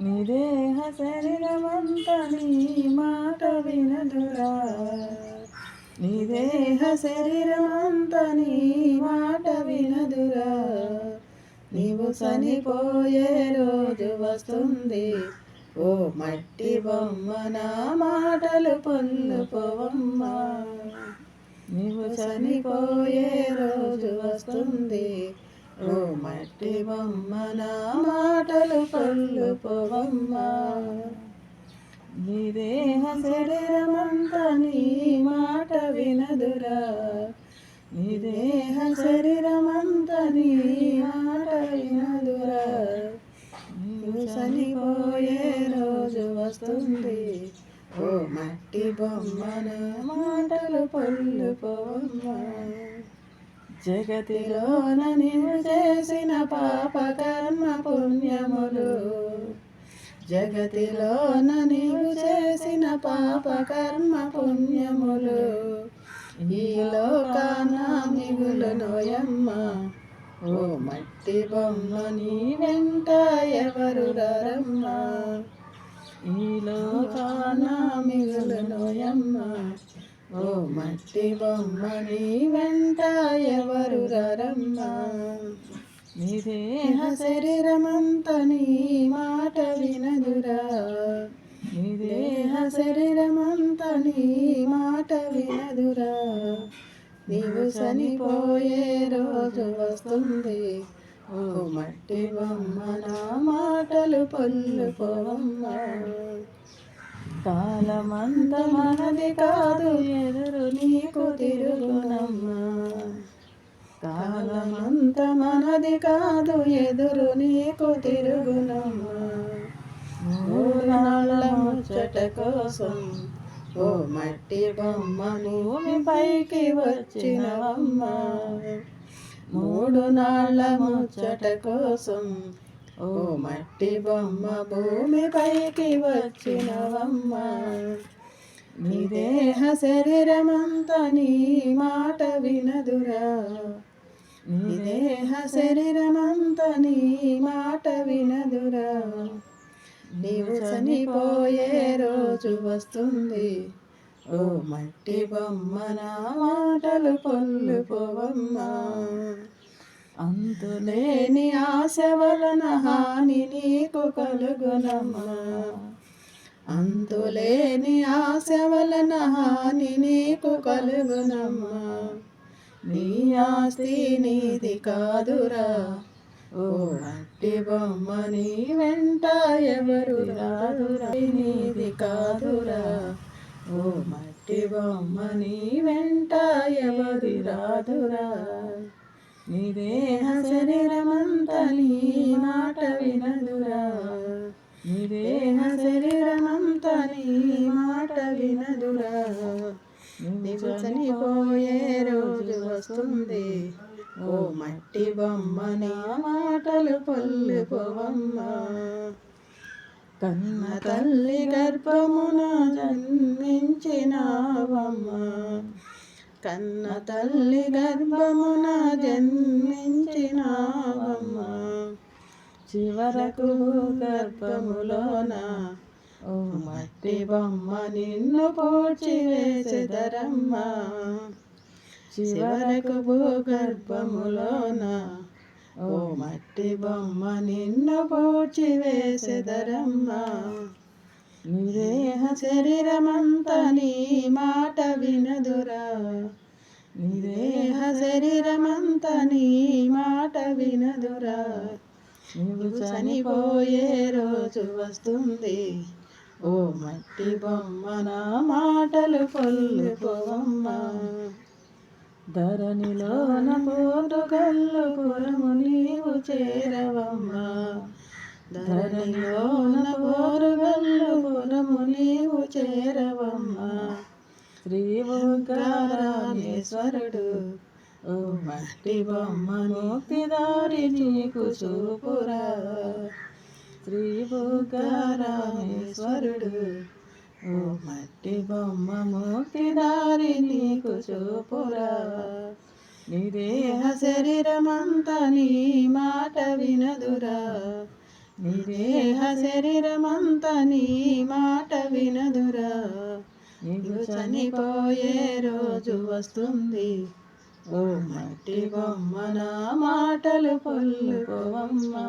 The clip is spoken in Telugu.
నిదేహ శరీరమంత నీ మాట వినదురా. నిదేహ శరీరమంత నీ మాట వినదురా. నీవు చనిపోయే రోజు వస్తుంది. ఓ మట్టి బొమ్మ నా మాటలు పొల్లు పోవమ్మా నీవు చనిపోయే రోజు వస్తుంది. ఓ మట్టి బొమ్మ నా పల్లు పొల్లు పోవమ్మా. నీ దేహ శరీరమంతా నీ మాట వినదురా. నీ దేహ శరీరమంతా నీ మాట వినదురా. నీవు చనిపోయే రోజు వస్తుంది. ఓ మట్టి బొమ్మన మాటలు పళ్ళు పొమ్మ జగతిలోన నీవు చేసిన పాప కర్మ పాపములు జగతిలోన నీవు చేసిన పాప కర్మ పుణ్యములు. ఈ లోకాన మిగులు నోయమ్మ. ఓ మట్టి బొమ్మ నీ వెంట ఎవరు రమ్మ ఈ లోకాన మిగులు నోయమ్మ. ఓ మట్టి బొమ్మ నీ వెంట ఎవరు రమ్మ నీ దేహ శరీరమంత నీ మాట వినదురా. నీ దేహ శరీరమంత నీ మాట వినదురా. నీవు చనిపోయే రోజు వస్తుంది. ఓ మట్టి బొమ్మ నా మాటలు పొల్లు పోవమ్మ కాలమంత మనది కాదు ఎదురు నీకు తిరుగునమ్మా. కాలమంత మనది కాదు ఎదురు నీకు తిరుగునమ్మా. మూడు నాళ్ళ ముచ్చట కోసం ఓ మట్టి బొమ్మ భూమి పైకి వచ్చినవమ్మ. మూడు నాళ్ళ ముచ్చట కోసం ఓ మట్టి బొమ్మ భూమి పైకి వచ్చినవమ్మ. నీ దేహ శరీరమంతా నీ మాట వినదురా. దేహ శరీరమంతా నీ మాట వినదురా. నీవు చనిపోయే రోజు వస్తుంది. ఓ మట్టి బొమ్మ నా మాటలు పొల్లు పోవమ్మా అంతులేని ఆశ వలన హాని నీకు కలుగునమ్మా. అంతులేని ఆశ వలన హాని నీకు కలుగునమ్మా. నీ ఆస్తి నీది కాదురా. ఓ మట్టి బొమ్మ నీ వెంట ఎవరు రాదురా. నీది కాదురా. ఓ మట్టి బొమ్మ నీ వెంట ఎవరి రాదురా. నీ దేహ శరీరమంతా నీ మాట వినదురా. నీ దేహ శరీరమంతా చనిపోయే రోజు వస్తుంది. ఓ మట్టి బొమ్మ నా మాటలు పొల్లు పోవమ్మ కన్న తల్లి గర్భమున జన్మించినావమ్మ. కన్న తల్లి గర్భమున జన్మించినావమ్మ. చివరకు గర్భములోన మట్టి బొమ్మ నిన్ను పూడ్చి వేసేదరమ్మ చివరకు భూగర్భములోన ఓ మట్టి బొమ్మ నిన్ను పూడ్చి వేసేదరమ్మ నిదేహ శరీరమంతా నీ మాట వినదురా. నిదేహ శరీరమంతా నీ మాట వినదురా. నువ్వు చనిపోయే రోజు వస్తుంది. ఓ మట్టి బొమ్మ నా మాటలు పొల్లిపోవమ్మా ధరణిలోన పోటుగల్లు పురము నీవు చేరవమ్మా. ధరణిలోన పోరుగల్లు పురము నీవు చేరవమ్మ. శ్రీ ఓంకారామేశ్వరుడు ఓ మట్టి బొమ్మ ముక్తిదారి నీకు చూపురా. శ్రీభూకారామేశ్వరుడు ఓ మట్టి బొమ్మ ముక్తిదారి నీకు చూపురా. నీ దేహ శరీరమంతా నీ మాట వినదురా. నీ దేహ శరీరమంతా నీ మాట వినదురా. నీకు చనిపోయే రోజు వస్తుంది. ఓ మట్టి బొమ్మ నా మాటలు పొల్లుకోవమ్మా.